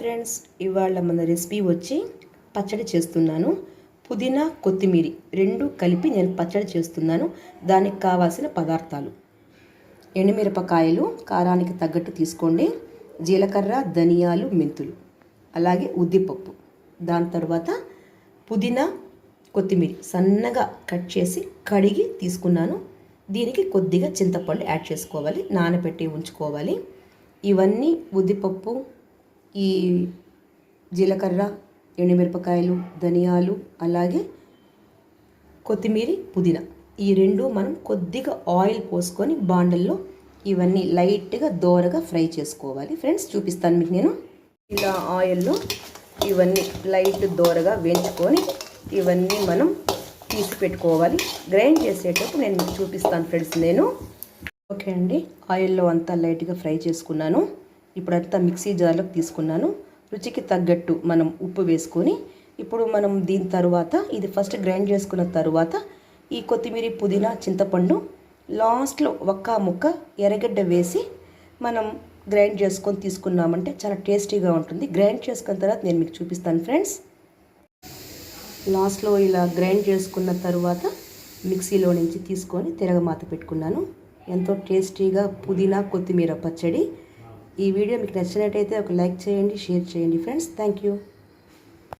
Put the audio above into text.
Friends ఇవాళ మన recipe వచ్చి పచ్చడి చేస్తున్నాను. పుదీనా కొత్తిమీరి రెండు కలిపి నేను పచ్చడి చేస్తున్నాను. దానికి కావాల్సిన పదార్థాలు. ఎండుమిరపకాయలు కారానికి తగ్గట్టు తీసుకోండి. జీలకర్ర ధనియాలు మెంతులు. అలాగే ఉద్దిపప్పు. దాని తర్వాత పుదీనా కొత్తిమీర సన్నగా కట్ చేసి కడిగి తీసుకున్నాను. దీనికి కొద్దిగా చింతపండు యాడ్ చేసుకోవాలి. నానబెట్టి ఉంచుకోవాలి. ఇవన్నీ ఉద్దిపప్పు ఈ జీలకర్ర ఎండుమిరపకాయలు ధనియాలు అలాగే కొత్తిమీర పుదీనా. ఈ రెండు మనం కొద్దిగా ఆయిల్ పోసుకొని బాండల్లో ఇవన్నీ లైట్గా దోరగా ఫ్రై చేసుకోవాలి. ఫ్రెండ్స్ చూపిస్తాను మీకు నేను. ఇలా ఆయిల్లో ఇవన్నీ లైట్ దోరగా వేయించుకొని ఇవన్నీ మనం తీసి పెట్టుకోవాలి. గ్రైండ్ చేసేటప్పుడు నేను చూపిస్తాను ఫ్రెండ్స్ నేను. ఓకే అండి ఆయిల్లో అంతా లైట్గా ఫ్రై చేసుకున్నాను. ఇప్పుడంతా మిక్సీ జార్లోకి తీసుకున్నాను. రుచికి తగ్గట్టు మనం ఉప్పు వేసుకొని ఇప్పుడు మనం దీని తర్వాత ఇది ఫస్ట్ గ్రైండ్ చేసుకున్న తర్వాత ఈ కొత్తిమీర పుదీనా చింతపండు లాస్ట్లో ఒక్క ముక్క ఎర్రగడ్డ వేసి మనం గ్రైండ్ చేసుకొని తీసుకున్నామంటే చాలా టేస్టీగా ఉంటుంది. గ్రైండ్ చేసుకున్న తర్వాత నేను మీకు చూపిస్తాను ఫ్రెండ్స్. లాస్ట్లో ఇలా గ్రైండ్ చేసుకున్న తర్వాత మిక్సీలో నుంచి తీసుకొని తిరగమాత పెట్టుకున్నాను. ఎంతో టేస్టీగా పుదీనా కొత్తిమీర పచ్చడి ఈ వీడియో మీకు నచ్చినట్టయితే ఒక లైక్ చేయండి షేర్ చేయండి ఫ్రెండ్స్. Thank you.